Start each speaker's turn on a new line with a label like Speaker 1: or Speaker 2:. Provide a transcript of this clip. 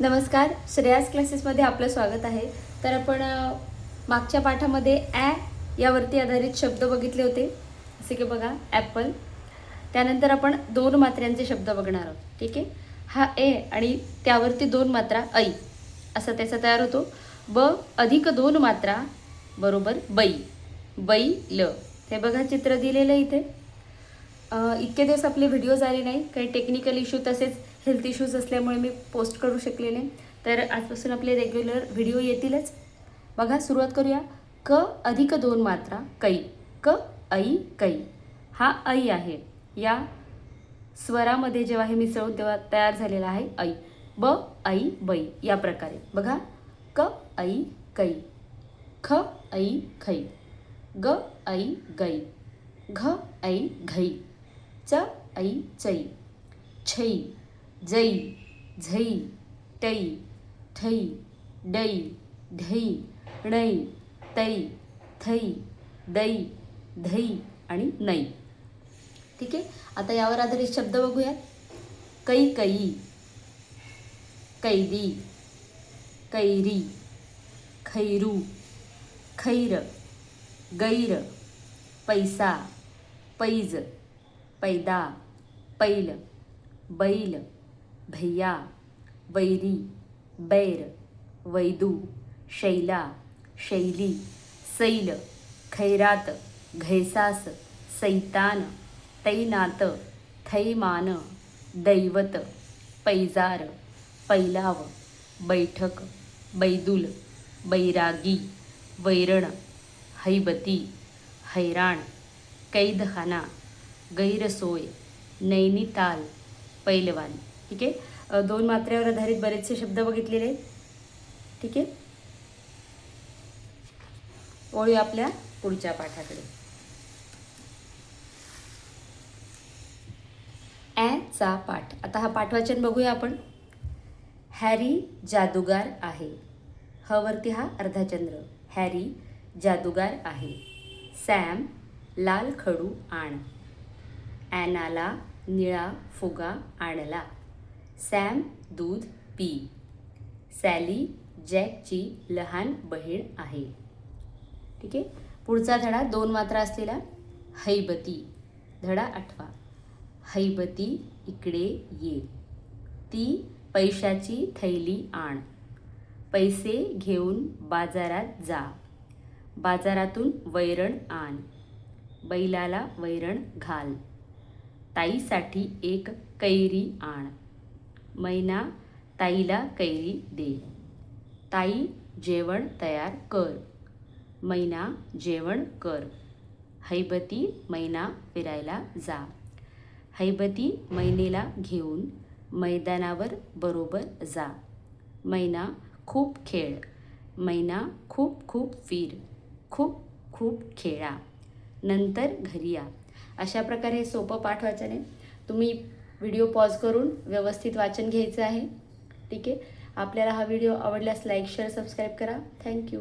Speaker 1: नमस्कार. श्रेयास क्लासेसमध्ये आपलं स्वागत आहे. तर आपण मागच्या पाठामध्ये ॲ यावरती आधारित शब्द बघितले होते. जसे की बघा ॲपल त्यानंतर आपण दोन मात्र्यांचे शब्द बघणार आहोत. ठीक आहे? हा ए आणि त्यावरती दोन मात्रा ऐ असा त्याचा तयार होतो. ब अधिक दोन मात्रा बरोबर बै. बै ल हे बघा चित्र दिलेलं इथे. इतके दिवस आपले व्हिडिओज आले नाही. काही टेक्निकल इश्यू तसेच हेल्थ इश्यूज असल्यामुळे मी पोस्ट करू शकले नाही. तर आजपासून आपले रेग्युलर व्हिडिओ येतीलच. बघा सुरुवात करूया. क अधिक दोन मात्रा कै. क ऐ कै. हा ऐ आहे. या स्वरामध्ये जेव्हा हे मिसळून तेव्हा तयार झालेला आहे ऐ. ब ऐ बै. या प्रकारे. बघा. क ऐ कै. ख ऐ खै. ग ऐ गै. घ ऐ घै. च ऐ चै छै जै झै टै ठै डै ढै णै तै थै दै धै आणि नै ठीक आहे? आता यावर आधारित शब्द बघूयात कै कै कैदी कैरी खैरू खैर गैर पैसा पैज. पैदा पैल बैल भैया वैरी बैर वैदू शैला शैली सैल खैरात घैसास सैतान तैनात थैमान दैवत पैजार पैलाव बैठक बैदुल बैरागी वैरण हैबती हैराण कैदखाना गैरसोय नैनिताल पैलवान. ठीक आहे? दोन मात्र्यावर आधारित बरेचसे शब्द बघितलेले आहेत. ठीक आहे? ओळी आपल्या पुढच्या पाठाकडे. चा पाठ. आता हा पाठवाचन बघूया आपण. हॅरी जादूगार आहे. हवरती हा अर्धाचंद्र हॅरी जादूगार आहे. सॅम लाल खडू आण. ॲनाला निळा फुगा आणला. सॅम दूध पी. सॅली जॅकची लहान बहीण आहे. ठीक आहे? पुढचा धडा दोन मात्रा असलेला हैबती. धडा आठवा. हैबती इकडे ये. ती पैशाची थैली आण. पैसे घेऊन बाजारात जा. बाजारातून वैरण आण. बैलाला वैरण घाल. ताईसाठी एक कैरी आण. मैना ताईला कैरी दे. ताई जेवण तयार कर. मैना जेवण कर. हैबती मैना फिरायला जा. हैबती मैनेला घेऊन मैदानावर बरोबर जा. मैना खूप खेळ. मैना खूप खूप फिर. खूप खूप खेळा. नंतर घरी या. अशा प्रकारे हे सोपं पाठ वाचन आहे. तुम्ही व्हिडिओ पॉज करून व्यवस्थित वाचन घ्यायचं आहे. ठीक आहे? आपल्याला हा व्हिडिओ आवडल्यास लाईक शेअर सबस्क्राईब करा. Thank you